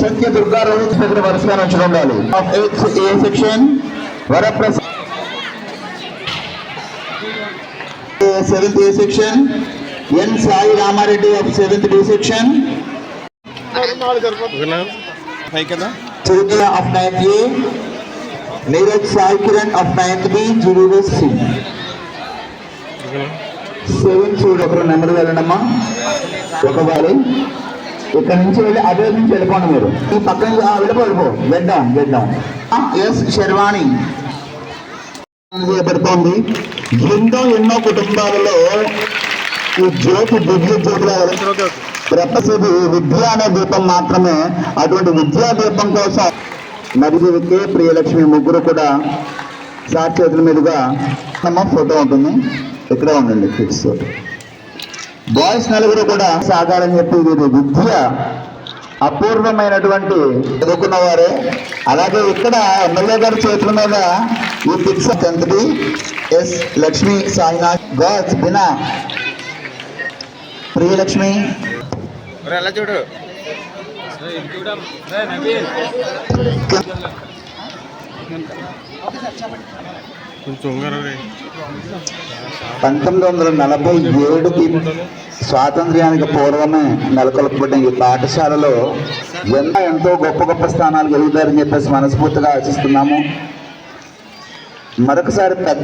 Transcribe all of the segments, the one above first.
సత్య దుర్గా రోహిత్ దగ్గర వరుసగా నుంచి ఉండాలి A section? Varaprasad. Seventh A section? N Sai Ramareddy of seventh D section. Chaitanya of ninth A. Neeraj Sai Kiran of ninth B జుడూరు C. ఓకేనా seven చూడు ఒకరు number వెళ్ళండమ్మా ఒక వారి ఇక్కడ నుంచి వెళ్ళి అదే నుంచి వెళ్ళిపోండి మీరు. ఈ పక్కన ఆ, వెళ్ళిపో వెళ్ళిపో ఎస్ శర్వాణి పడుతోంది ఎన్నో ఎన్నో కుటుంబాలలో ఈ జ్యోతి దివ్య జ్యోతిగా ఓకే ప్రపసిది విద్య అనే దీపం మాత్రమే. అటువంటి విద్యా దీపం కోసం నడిదివి కే ప్రియలక్ష్మి ముగ్గురు కూడా సాక్షేతుల మీదుగా అమ్మ ఫోటో ఉంటుంది. ఇక్కడ ఉండండి ఫిక్స్ బాయ్స్ నలుగురు కూడా సాగాలని చెప్పి వీరి విద్య అపూర్వమైనటువంటి చదువుకున్న వారే అలాగే ఇక్కడ ఎమ్మెల్యే గారి చేతుల మీద ఈ fix tenth S Lakshmi Sainath girls Bina Priyalakshmi చూడు. పంతొమ్మిది వందల నలభై ఏడుకి స్వాతంత్ర్యానికి పూర్వమే నెలకొల్పబడిన ఈ పాఠశాలలో ఎంత ఎంతో గొప్ప గొప్ప స్థానాలు కలుగుతారని చెప్పేసి మనస్ఫూర్తిగా ఆశిస్తున్నాము. మరొకసారి పెద్ద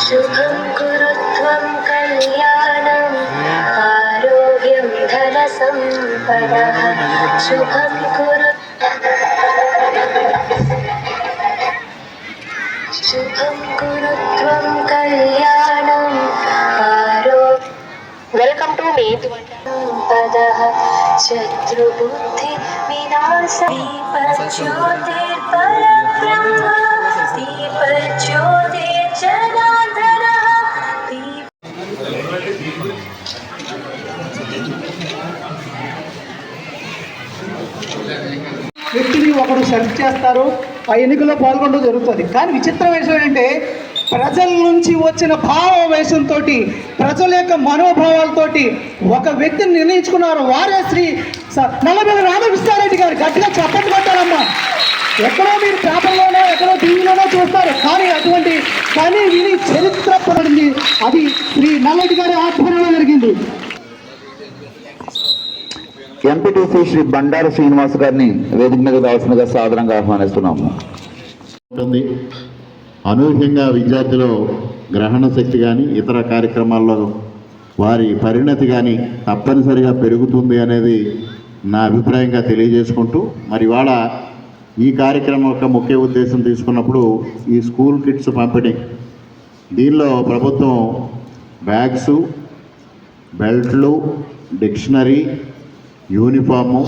శుభం గురుత్వం కళ్యాణ धनसम्पदः शुभं कुरु शुभं कुरु त्वं कल्याणम् आरो वेल्कम् टु मे पदः शत्रुबुद्धि विनाश వ్యక్తిని సెలెక్ట్ చేస్తారు. ఆ ఎన్నికల్లో పాల్గొనడం జరుగుతుంది. కానీ విచిత్రం విషయం ఏంటంటే ప్రజల నుంచి వచ్చిన భావావేశంతో ప్రజల యొక్క మనోభావాలతోటి ఒక వ్యక్తిని నిర్ణయించుకున్నారు వారే శ్రీ స- నల్లబెల్లి రామకృష్ణారెడ్డి గారు. గట్టిగా చప్పట్లు కొట్టారమ్మా. ఎక్కడో మీరు పేపర్లోనో ఎక్కడో టీవీలోనో చూస్తారు. కానీ అటువంటి కానీ విని చరిత్ర పడింది అది శ్రీ నల్లటి గారి ఆధ్వర్యంలో జరిగింది. ఎంపీటీసీ శ్రీ బండారు శ్రీనివాస్ గారిని వేదిక మీద రావాల్సిందిగా సాధారణంగా ఆహ్వానిస్తున్నాము. ఉంటుంది. అనూహ్యంగా విద్యార్థులు గ్రహణ శక్తి కానీ ఇతర కార్యక్రమాల్లో వారి పరిణతి కానీ తప్పనిసరిగా పెరుగుతుంది అనేది నా అభిప్రాయంగా తెలియజేసుకుంటూ మరి ఇవాళ ఈ కార్యక్రమం యొక్క ముఖ్య ఉద్దేశం తీసుకున్నప్పుడు ఈ స్కూల్ కిట్స్ పంపిణీ. దీనిలో ప్రభుత్వం bags బెల్ట్లు dictionary uniform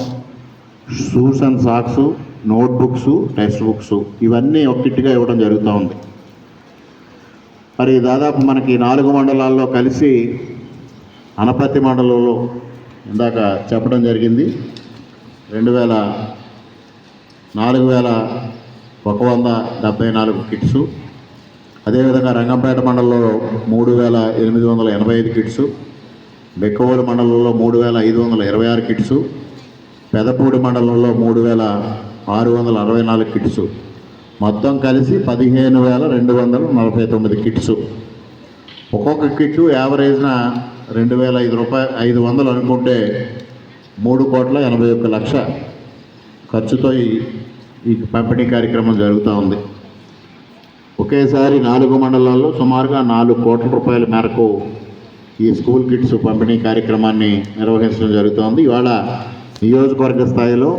shoes and socks notebooks text books ఇవన్నీ ఒక్కిట్టుగా ఇవ్వడం జరుగుతూ ఉంది. మరి దాదాపు మనకి నాలుగు మండలాల్లో కలిసి అనపతి మండలంలో ఇందాక చెప్పడం జరిగింది. రెండు వేల నాలుగు వేల ఒక వంద డెబ్బై నాలుగు కిట్స్. అదేవిధంగా రంగంపేట మండలంలో మూడు వేల ఎనిమిది వందల ఎనభై ఐదు కిట్స్. బెక్కవోలు మండలంలో మూడు వేల ఐదు వందల ఇరవై ఆరు కిట్స్ పెదపూడి మండలంలో మూడు వేల ఆరు వందల అరవై నాలుగు కిట్స్ మొత్తం కలిసి పదిహేను వేల రెండు వందల నలభై తొమ్మిది కిట్స్. ఒక్కొక్క కిట్టు యావరేజ్న రెండు వేల ఐదు రూపాయ ఐదు వందలు అనుకుంటే మూడు కోట్ల ఎనభై ఒక్క లక్ష ఖర్చుతో ఈ ఈ పంపిణీ కార్యక్రమం జరుగుతూ ఉంది. ఒకేసారి నాలుగు మండలాల్లో సుమారుగా నాలుగు కోట్ల రూపాయల మేరకు ఈ స్కూల్ కిట్స్ పంపిణీ కార్యక్రమాన్ని నిర్వహించడం జరుగుతోంది. ఇవాళ నియోజకవర్గ స్థాయిలో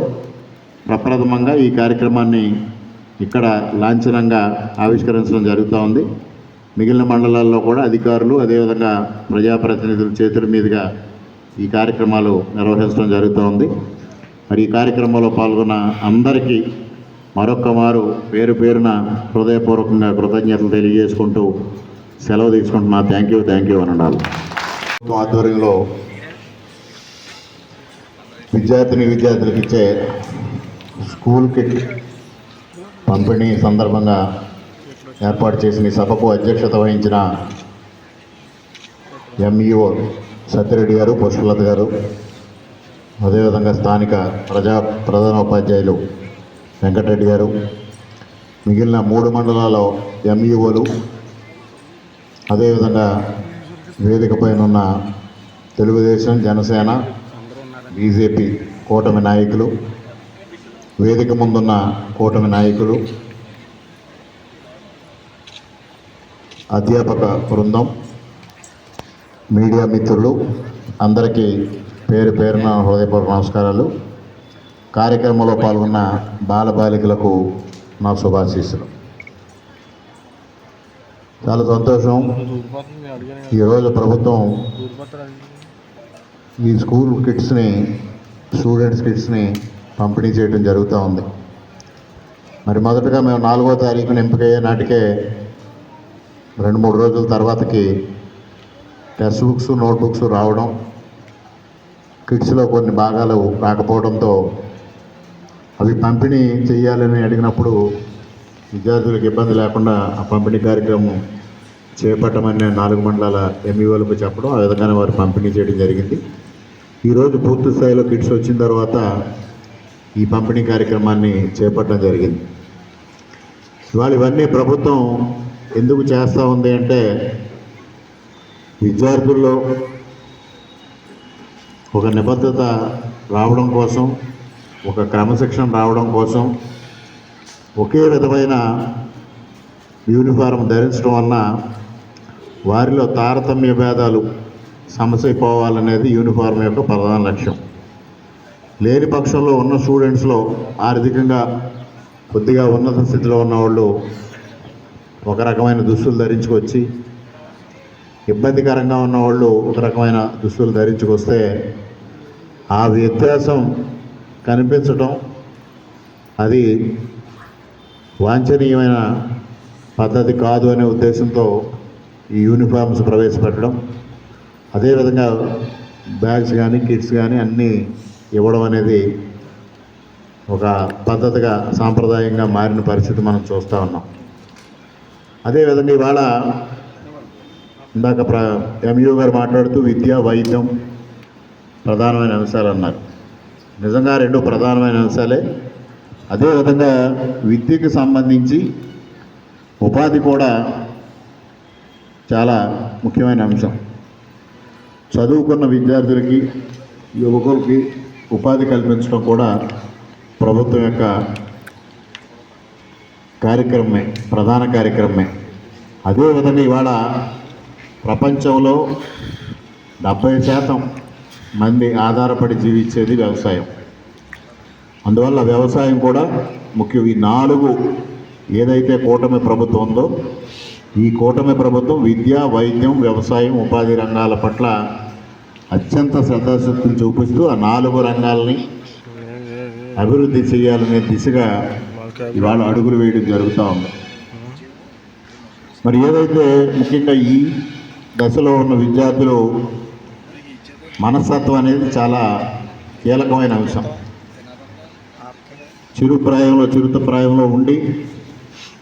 ప్రప్రథమంగా ఈ కార్యక్రమాన్ని ఇక్కడ లాంఛనంగా ఆవిష్కరించడం జరుగుతూ ఉంది మిగిలిన మండలాల్లో కూడా అధికారులు అదేవిధంగా ప్రజాప్రతినిధుల చేతుల మీదుగా ఈ కార్యక్రమాలు నిర్వహించడం జరుగుతూ ఉంది మరి ఈ కార్యక్రమంలో పాల్గొన్న అందరికీ మరొక్క మారు పేరు పేరున హృదయపూర్వకంగా కృతజ్ఞతలు తెలియజేసుకుంటూ సెలవు తీసుకుంటున్నా. థ్యాంక్ యూ థ్యాంక్ యూ అని ఉండాలి ఆధ్వర్యంలో విద్యార్థిని విద్యార్థులకు ఇచ్చే స్కూల్ కిట్ పంపిణీ సందర్భంగా ఏర్పాటు చేసిన సభకు అధ్యక్షత వహించిన ఎంఈఓ సత్యరెడ్డి గారు పుష్పలత గారు అదేవిధంగా స్థానిక ప్రజా ప్రధాన ఉపాధ్యాయులు వెంకటరెడ్డి గారు మిగిలిన మూడు మండలాల ఎంఈఓలు అదేవిధంగా వేదిక పైన ఉన్న తెలుగుదేశం జనసేన బీజేపీ కూటమి నాయకులు వేదిక ముందున్న కూటమి నాయకులు అధ్యాపక బృందం మీడియా మిత్రులు అందరికీ పేరు పేరున హృదయపూర్వక నమస్కారాలు. కార్యక్రమంలో పాల్గొన్న బాలబాలికలకు నా శుభాశీస్సులు. చాలా సంతోషం. ఈరోజు ప్రభుత్వం ఈ స్కూల్ కిట్స్ని స్టూడెంట్స్ కిట్స్ని పంపిణీ చేయడం జరుగుతూ ఉంది. మరి మొదటగా మేము నాలుగో తారీఖున ఎంపికయ్యే నాటికే రెండు మూడు రోజుల తర్వాతకి టెక్స్ట్ బుక్స్ నోట్బుక్స్ రావడం కిట్స్లో కొన్ని భాగాలు రాకపోవడంతో అవి పంపిణీ చేయాలని అడిగినప్పుడు విద్యార్థులకు ఇబ్బంది లేకుండా ఆ పంపిణీ కార్యక్రమం చేపట్టమని నాలుగు మండలాల ఎంఈఓలకు చెప్పడం ఆ విధంగానే వారు పంపిణీ చేయడం జరిగింది. ఈరోజు పూర్తి స్థాయిలో కిట్స్ వచ్చిన తర్వాత ఈ పంపిణీ కార్యక్రమాన్ని చేపట్టడం జరిగింది. ఇవాళ ఇవన్నీ ప్రభుత్వం ఎందుకు చేస్తూ ఉంది అంటే విద్యార్థుల్లో ఒక నిబద్ధత రావడం కోసం ఒక క్రమశిక్షణ రావడం కోసం ఒకే విధమైన యూనిఫారం ధరించడం వలన వారిలో తారతమ్య భేదాలు సమస్య పోవాలనేది యూనిఫారం యొక్క ప్రధాన లక్ష్యం. లేని పక్షంలో ఉన్న స్టూడెంట్స్లో ఆర్థికంగా కొద్దిగా ఉన్నత స్థితిలో ఉన్నవాళ్ళు ఒక రకమైన దుస్తులు ధరించుకొచ్చి ఇబ్బందికరంగా ఉన్నవాళ్ళు ఒక రకమైన దుస్తులు ధరించుకొస్తే ఆ వ్యత్యాసం కనిపించటం అది వాంఛనీయమైన పద్ధతి కాదు అనే ఉద్దేశంతో ఈ యూనిఫామ్స్ ప్రవేశపెట్టడం. అదేవిధంగా బ్యాగ్స్ కానీ కిట్స్ కానీ అన్నీ ఇవ్వడం అనేది ఒక పద్ధతిగా సాంప్రదాయంగా మారిన పరిస్థితి మనం చూస్తూ ఉన్నాం. అదేవిధంగా ఇవాళ ఇందాక ప్ర ఎంయూ గారు మాట్లాడుతూ విద్య వైద్యం ప్రధానమైన అంశాలు అన్నారు. నిజంగా రెండు ప్రధానమైన అంశాలే. అదేవిధంగా విద్యకు సంబంధించి ఉపాధి కూడా చాలా ముఖ్యమైన అంశం. చదువుకున్న విద్యార్థులకి యువకులకి ఉపాధి కల్పించడం కూడా ప్రభుత్వం యొక్క కార్యక్రమమే ప్రధాన కార్యక్రమమే. అదేవిధంగా ఇవాళ ప్రపంచంలో డెబ్బై శాతం మంది ఆధారపడి జీవించేది వ్యవసాయం. అందువల్ల వ్యవసాయం కూడా ముఖ్యం. ఈ నాలుగు ఏదైతే కూటమి ప్రభుత్వం ఉందో ఈ కూటమి ప్రభుత్వం విద్య వైద్యం వ్యవసాయం ఉపాధి రంగాల పట్ల అత్యంత శ్రద్ధాశక్తిని చూపిస్తూ ఆ నాలుగు రంగాలని అభివృద్ధి చేయాలనే దిశగా ఇవాళ అడుగులు వేయడం జరుగుతూ ఉంది. మరి ఏదైతే ముఖ్యంగా ఈ దశలో ఉన్న విద్యార్థులు మనస్తత్వం అనేది చాలా కీలకమైన అంశం. చిరు ప్రాయంలో చిరుత ప్రాయంలో ఉండి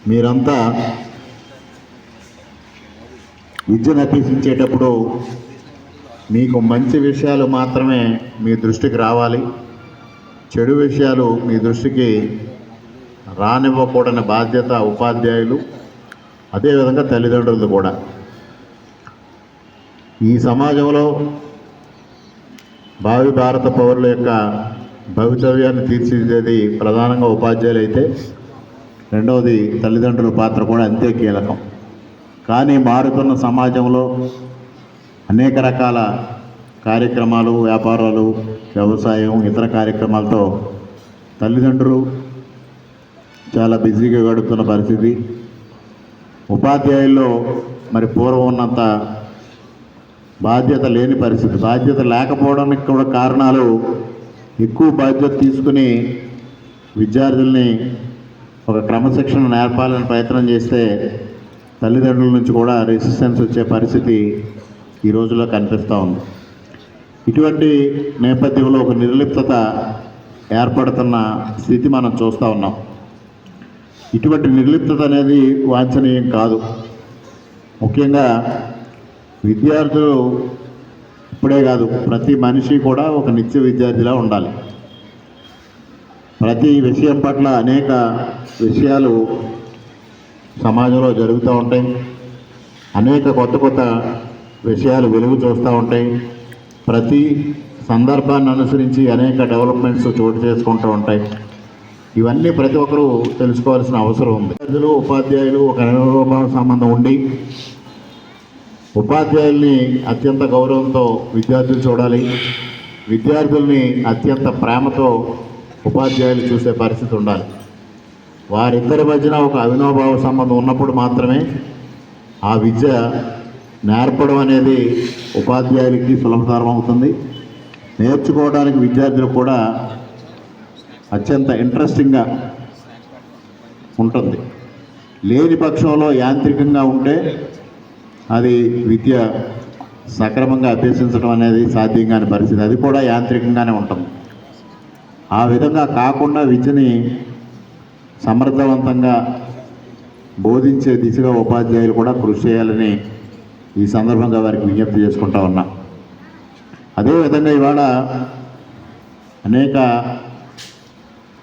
మీరంతా విద్యను అభ్యసించేటప్పుడు మీకు మంచి విషయాలు మాత్రమే మీ దృష్టికి రావాలి. చెడు విషయాలు మీ దృష్టికి రానివ్వకూడని బాధ్యత ఉపాధ్యాయులు అదేవిధంగా తల్లిదండ్రులు కూడా. ఈ సమాజంలో భావి భారత పౌరుల యొక్క భవితవ్యాన్ని తీర్చిదిద్దేది ప్రధానంగా ఉపాధ్యాయులు అయితే రెండవది తల్లిదండ్రుల పాత్ర కూడా అంతే కీలకం. కానీ మారుతున్న సమాజంలో అనేక రకాల కార్యక్రమాలు వ్యాపారాలు వ్యవసాయం ఇతర కార్యక్రమాలతో తల్లిదండ్రులు చాలా బిజీగా గడుపుతున్న పరిస్థితి. ఉపాధ్యాయుల్లో మరి పూర్వం ఉన్నంత బాధ్యత లేని పరిస్థితి. బాధ్యత లేకపోవడానికి కూడా కారణాలు ఎక్కువ బాధ్యత తీసుకుని విద్యార్థుల్ని ఒక క్రమశిక్షణ నేర్పాలని ప్రయత్నం చేస్తే తల్లిదండ్రుల నుంచి కూడా రెసిస్టెన్స్ వచ్చే పరిస్థితి ఈ రోజుల్లో కనిపిస్తూ ఉంది. ఇటువంటి నేపథ్యంలో ఒక నిర్లిప్తత ఏర్పడుతున్న స్థితి మనం చూస్తూ ఉన్నాం. ఇటువంటి నిర్లిప్తత అనేది వాంఛనీయం కాదు. ముఖ్యంగా విద్యార్థులు ఇప్పుడే కాదు ప్రతి మనిషి కూడా ఒక నిత్య విద్యార్థిలా ఉండాలి. ప్రతి విషయం పట్ల అనేక విషయాలు సమాజంలో జరుగుతూ ఉంటాయి. అనేక కొత్త కొత్త విషయాలు వెలుగు చూస్తూ ఉంటాయి. ప్రతి సందర్భాన్ని అనుసరించి అనేక డెవలప్మెంట్స్ చోటు చేసుకుంటూ ఉంటాయి. ఇవన్నీ ప్రతి ఒక్కరూ తెలుసుకోవాల్సిన అవసరం ఉంది. విద్యార్థులు ఉపాధ్యాయులు ఒక అనుభవ సంబంధం ఉండి ఉపాధ్యాయుల్ని అత్యంత గౌరవంతో విద్యార్థులు చూడాలి. విద్యార్థుల్ని అత్యంత ప్రేమతో ఉపాధ్యాయులు చూసే పరిస్థితి ఉండాలి. వారిద్దరి మధ్యన ఒక అవినోభావ సంబంధం ఉన్నప్పుడు మాత్రమే ఆ విద్య నేర్పడం అనేది ఉపాధ్యాయులకి సులభతరం అవుతుంది. నేర్చుకోవడానికి విద్యార్థులు కూడా అత్యంత ఇంట్రెస్టింగ్గా ఉంటుంది. లేని పక్షంలో యాంత్రికంగా ఉంటే అది విద్య సక్రమంగా అభ్యసించడం అనేది సాధ్యం కాని పరిస్థితి. అది కూడా యాంత్రికంగానే ఉంటుంది. ఆ విధంగా కాకుండా విద్యని సమర్థవంతంగా బోధించే దిశగా ఉపాధ్యాయులు కూడా కృషి చేయాలని ఈ సందర్భంగా వారికి విజ్ఞప్తి చేసుకుంటా ఉన్నా. అదేవిధంగా ఇవాళ అనేక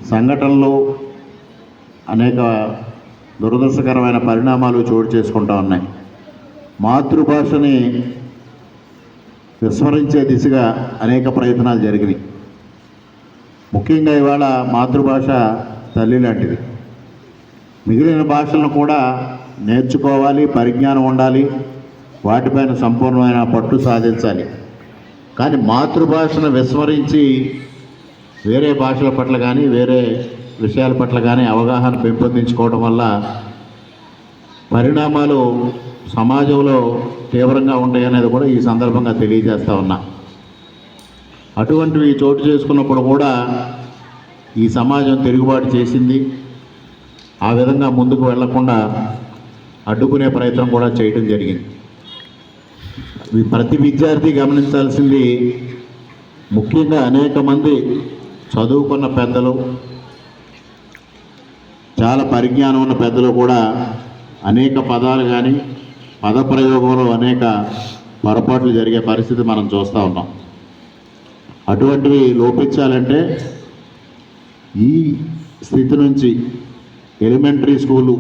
సంఘటనలు అనేక దురదృష్టకరమైన పరిణామాలు చోటు చేసుకుంటా ఉన్నాయి. మాతృభాషని విస్మరించే దిశగా అనేక ప్రయత్నాలు జరిగినాయి. ముఖ్యంగా ఇవాళ మాతృభాష తల్లి లాంటిది. మిగిలిన భాషలను కూడా నేర్చుకోవాలి పరిజ్ఞానం ఉండాలి వాటిపైన సంపూర్ణమైన పట్టు సాధించాలి. కానీ మాతృభాషను విస్మరించి వేరే భాషల పట్ల కానీ వేరే విషయాల పట్ల కానీ అవగాహన పెంపొందించుకోవడం వల్ల పరిణామాలు సమాజంలో తీవ్రంగా ఉంటాయి అనేది కూడా ఈ సందర్భంగా తెలియజేస్తా ఉన్నా. అటువంటివి చోటు చేసుకున్నప్పుడు కూడా ఈ సమాజం తిరుగుబాటు చేసింది. ఆ విధంగా ముందుకు వెళ్ళకుండా అడ్డుకునే ప్రయత్నం కూడా చేయడం జరిగింది. ప్రతి విద్యార్థి గమనించాల్సింది ముఖ్యంగా అనేక మంది చదువుకున్న పెద్దలు చాలా పరిజ్ఞానం ఉన్న పెద్దలు కూడా అనేక పదాలు కానీ పదప్రయోగంలో అనేక పొరపాట్లు జరిగే పరిస్థితి మనం చూస్తూ ఉన్నాం. అటువంటివి లోపించాలంటే ఈ స్థితి నుంచి ఎలిమెంటరీ స్కూలు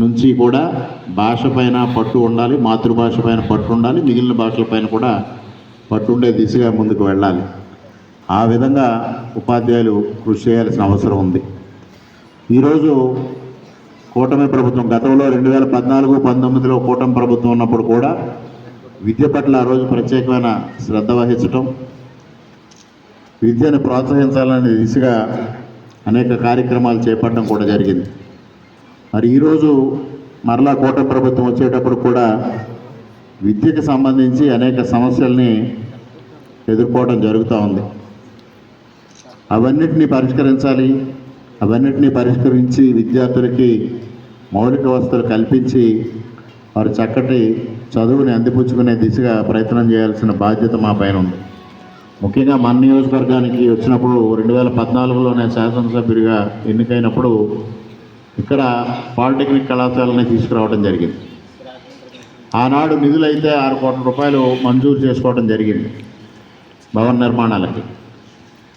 నుంచి కూడా భాష పైన పట్టు ఉండాలి మాతృభాష పైన పట్టు ఉండాలి మిగిలిన భాషల పైన కూడా పట్టుండే దిశగా ముందుకు వెళ్ళాలి. ఆ విధంగా ఉపాధ్యాయులు కృషి చేయాల్సిన అవసరం ఉంది. ఈరోజు కూటమి ప్రభుత్వం గతంలో రెండు వేల పద్నాలుగు పంతొమ్మిదిలో కూటమి ప్రభుత్వం ఉన్నప్పుడు కూడా విద్య పట్ల ఆ రోజు ప్రత్యేకమైన శ్రద్ధ వహించటం విద్యను ప్రోత్సహించాలనే దిశగా అనేక కార్యక్రమాలు చేపట్టడం కూడా జరిగింది. మరి ఈరోజు మరలా కూటమి ప్రభుత్వం వచ్చేటప్పుడు కూడా విద్యకు సంబంధించి అనేక సమస్యల్ని ఎదుర్కోవడం జరుగుతూ ఉంది. అవన్నిటినీ పరిష్కరించాలి అవన్నిటినీ పరిష్కరించి విద్యార్థులకి మౌలిక వసతులు కల్పించి వారు చక్కటి చదువుని అందిపుచ్చుకునే దిశగా ప్రయత్నం చేయాల్సిన బాధ్యత మా పైన ఉంది. ముఖ్యంగా మన నియోజకవర్గానికి వచ్చినప్పుడు రెండు వేల పద్నాలుగులో నేను శాసనసభ్యుడిగా ఎన్నికైనప్పుడు ఇక్కడ పాలిటెక్నిక్ కళాశాలని తీసుకురావడం జరిగింది. ఆనాడు నిధులైతే ఆరు కోట్ల రూపాయలు మంజూరు చేసుకోవడం జరిగింది భవన నిర్మాణాలకి.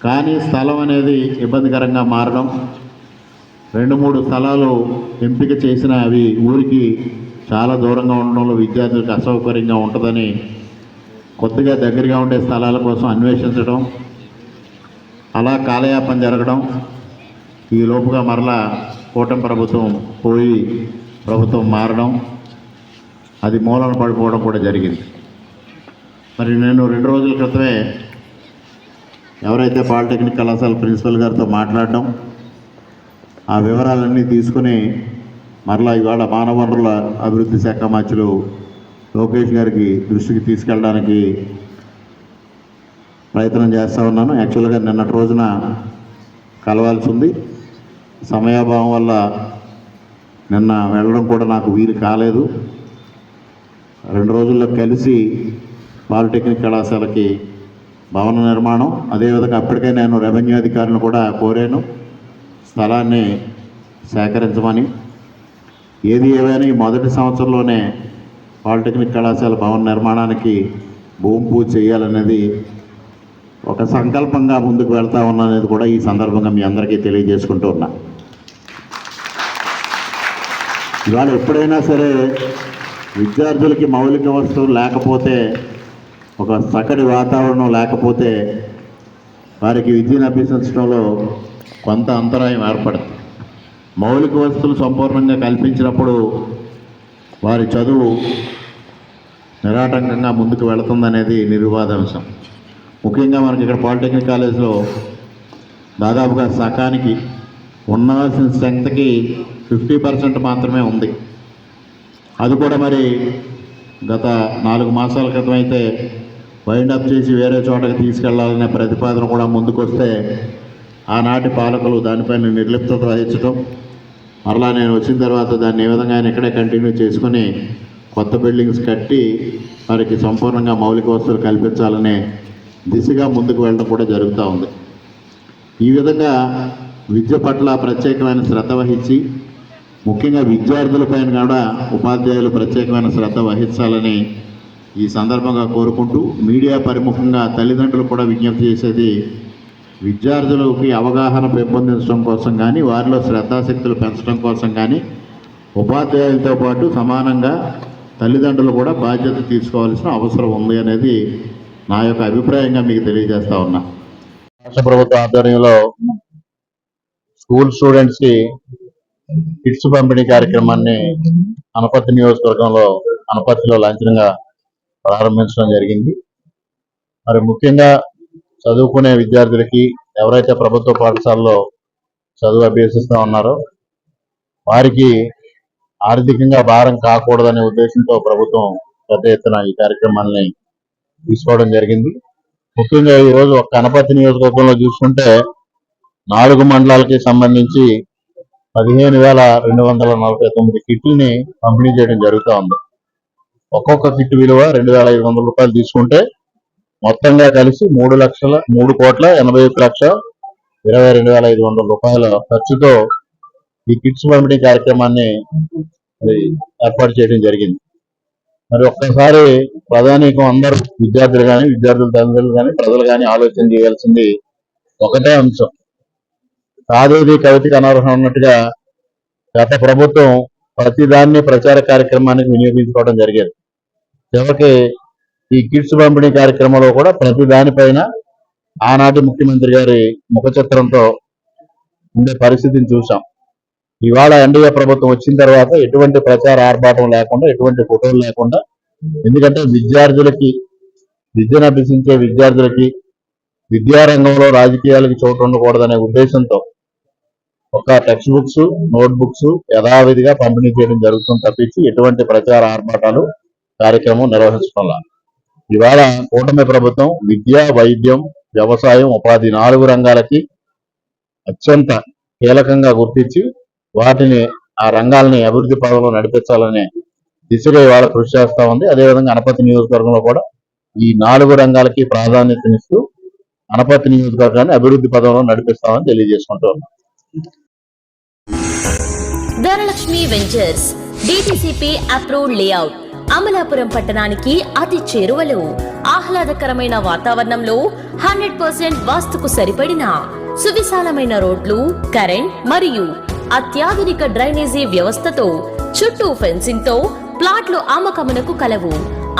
కానీ స్థలం అనేది ఇబ్బందికరంగా మారడం. రెండు మూడు స్థలాలు ఎంపిక చేసిన అవి ఊరికి చాలా దూరంగా ఉండడంలో విద్యార్థులకు అసౌకర్యంగా ఉంటుందని కొద్దిగా దగ్గరగా ఉండే స్థలాల కోసం అన్వేషించడం అలా కాలయాపన జరగడం. ఈ లోపుగా మరలా కూటమి ప్రభుత్వం పోయి ప్రభుత్వం మారడం. అది మూలన పడిపోవడం కూడా జరిగింది. మరి నేను రెండు రోజుల క్రితమే ఎవరైతే పాలిటెక్నిక్ కళాశాల ప్రిన్సిపల్ గారితో మాట్లాడడం ఆ వివరాలన్నీ తీసుకుని మరలా ఇవాళ మానవ వనరుల అభివృద్ధి శాఖ మధ్యలో లోకేష్ గారికి దృష్టికి తీసుకెళ్ళడానికి ప్రయత్నం చేస్తూ ఉన్నాను. యాక్చువల్గా నిన్నటి రోజున కలవాల్సి ఉంది. సమయాభావం వల్ల నిన్న వెళ్ళడం కూడా నాకు వీలు కాలేదు. రెండు రోజుల్లో కలిసి పాలిటెక్నిక్ కళాశాలకి భవన నిర్మాణం. అదేవిధంగా అప్పటికే నేను రెవెన్యూ అధికారులను కూడా కోరాను. స్థలాన్ని సేకరించమని. ఏది ఏవైనా ఈ మొదటి సంవత్సరంలోనే పాలిటెక్నిక్ కళాశాల భవన నిర్మాణానికి భూమి పూజ చేయాలనేది ఒక సంకల్పంగా ముందుకు వెళ్తా ఉన్నది కూడా ఈ సందర్భంగా మీ అందరికీ తెలియజేసుకుంటూ ఉన్నా. ఇవాళ ఎప్పుడైనా సరే విద్యార్థులకి మౌలిక వస్తువులు లేకపోతే ఒక చక్కటి వాతావరణం లేకపోతే వారికి విద్యను అభ్యసించడంలో కొంత అంతరాయం ఏర్పడుతుంది. మౌలిక వస్తువులు సంపూర్ణంగా కల్పించినప్పుడు వారి చదువు నిరాటంకంగా ముందుకు వెళుతుందనేది నిర్వివాదాంశం ముఖ్యంగా మనకి ఇక్కడ పాలిటెక్నిక్ కాలేజ్లో దాదాపుగా సకానికి ఉండాల్సిన స్ట్రెంగ్త్కి ఫిఫ్టీ పర్సెంట్ మాత్రమే ఉంది. అది కూడా మరి గత నాలుగు మాసాల క్రితం అయితే వైండ్ అప్ చేసి వేరే చోటకి తీసుకెళ్ళాలనే ప్రతిపాదన కూడా ముందుకొస్తే ఆనాటి పాలకులు దానిపైన నిర్లిప్తత వహించడం మరలా నేను వచ్చిన తర్వాత దాన్ని ఏ విధంగా ఆయన ఇక్కడే కంటిన్యూ చేసుకొని కొత్త బిల్డింగ్స్ కట్టి వారికి సంపూర్ణంగా మౌలిక వస్తువులు కల్పించాలనే దిశగా ముందుకు వెళ్ళడం కూడా జరుగుతూ ఉంది. ఈ విధంగా విద్య పట్ల ప్రత్యేకమైన శ్రద్ధ వహించి ముఖ్యంగా విద్యార్థులపైన కూడా ఉపాధ్యాయులు ప్రత్యేకమైన శ్రద్ధ వహించాలని ఈ సందర్భంగా కోరుకుంటూ మీడియా పరిముఖంగా తల్లిదండ్రులు కూడా విజ్ఞప్తి చేసేది విద్యార్థులకి అవగాహన పెంపొందించడం కోసం కానీ వారిలో శ్రద్ధాశక్తులు పెంచడం కోసం కానీ ఉపాధ్యాయులతో పాటు సమానంగా తల్లిదండ్రులు కూడా బాధ్యత తీసుకోవాల్సిన అవసరం ఉంది అనేది నా యొక్క అభిప్రాయంగా మీకు తెలియజేస్తా ఉన్నా. రాష్ట్ర ప్రభుత్వ ఆధ్వర్యంలో స్కూల్ స్టూడెంట్స్కి కిట్స్ పంపిణీ కార్యక్రమాన్ని అనపత్తి నియోజకవర్గంలో అనపత్తిలో లాంఛనంగా ప్రారంభించడం జరిగింది. మరి ముఖ్యంగా చదువుకునే విద్యార్థులకి ఎవరైతే ప్రభుత్వ పాఠశాలలో చదువు అభ్యసిస్తూ ఉన్నారో వారికి ఆర్థికంగా భారం కాకూడదనే ఉద్దేశంతో ప్రభుత్వం పెద్ద ఎత్తున ఈ కార్యక్రమాన్ని తీసుకోవడం జరిగింది. ముఖ్యంగా ఈ రోజు ఒక కనపర్తి నియోజకవర్గంలో చూసుకుంటే నాలుగు మండలాలకి సంబంధించి పదిహేను వేల రెండు వందల నలభై తొమ్మిది కిట్లని పంపిణీ చేయడం జరుగుతూ ఉంది. ఒక్కొక్క కిట్ విలువ రెండు వేల ఐదు వందల రూపాయలు తీసుకుంటే మొత్తంగా కలిసి మూడు లక్షల మూడు కోట్ల ఎనభై ఒక్క లక్ష ఇరవై రెండు వేల ఐదు వందల రూపాయల ఖర్చుతో ఈ కిట్స్ పంపిణీ కార్యక్రమాన్ని ఏర్పాటు చేయడం జరిగింది. మరి ఒక్కసారి ప్రధానికం అందరూ విద్యార్థులు కానీ విద్యార్థుల తల్లిదండ్రులు కానీ ప్రజలు కానీ ఆలోచన చేయాల్సింది ఒకటే అంశం. కాదేది కవితకి అనర్హం అన్నట్టుగా గత ప్రభుత్వం ప్రతిదాన్ని ప్రచార కార్యక్రమానికి వినియోగించుకోవడం జరిగేది. చివరికి ఈ కిట్స్ పంపిణీ కార్యక్రమంలో కూడా ప్రతి దానిపైన ఆనాటి ముఖ్యమంత్రి గారి ముఖ చిత్రంతో ఉండే పరిస్థితిని చూసాం ఇవాళ ఎన్డీఏ ప్రభుత్వం వచ్చిన తర్వాత ఎటువంటి ప్రచార ఆర్భాటం లేకుండా ఎటువంటి ఫోటోలు లేకుండా ఎందుకంటే విద్యార్థులకి విద్యను అభ్యసించే విద్యార్థులకి విద్యారంగంలో రాజకీయాలకి చోటు ఉండకూడదనే ఉద్దేశంతో ఒక టెక్స్ట్ బుక్స్ నోట్ బుక్స్ యథావిధిగా పంపిణీ చేయడం జరుగుతుంది తప్పించి ఎటువంటి ప్రచార ఆర్భాటాలు కార్యక్రమం నిర్వహించుకున్నాం ఇవాళ కూటమి ప్రభుత్వం విద్య వైద్యం వ్యవసాయం ఉపాధి నాలుగు రంగాలకి అత్యంత కీలకంగా గుర్తించి వాటిని ఆ రంగాలని అభివృద్ధి పదంలో నడిపించాలనే దిశగా ఇవాళ కృషి చేస్తా ఉంది. అదేవిధంగా అనపతి నియోజకవర్గంలో కూడా ఈ నాలుగు రంగాలకి ప్రాధాన్యతనిస్తూ అనపతి నియోజకవర్గాన్ని అభివృద్ధి పదంలో నడిపిస్తామని తెలియజేసుకుంటూ ఉన్నాం. Dhanalakshmi ventures DTCP approved layout Amalapuram పట్టణానికి అతి చేరువలో ఆహ్లాదకరమైన వాతావరణంలో హండ్రెడ్ పర్సెంట్ వాస్తుకు సరిపడిన సువిశాలమైన రోడ్లు కరెంట్ మరియు అత్యాధునిక డ్రైనేజీ వ్యవస్థతో చుట్టూ ఫెన్సింగ్తో ప్లాట్లు అమ్మకమునకు కలవు.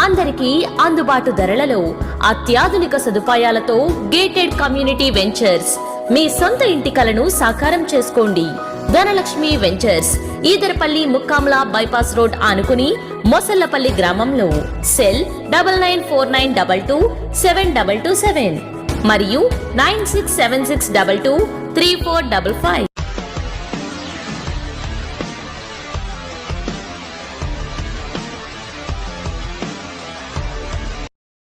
అందరికీ అందుబాటు ధరలలో అత్యాధునిక సదుపాయాలతో గేటెడ్ కమ్యూనిటీ వెంచర్స్. మీ సొంత ఇంటి కలను సాకారం చేసుకోండి. Dhanalakshmi ventures Edarapalli Mukkamala bypass road ఆనుకుని మొసల్లపల్లి గ్రామంలో cell double nine four nine double two seven double two seven మరియు nine six seven six double two three four double five.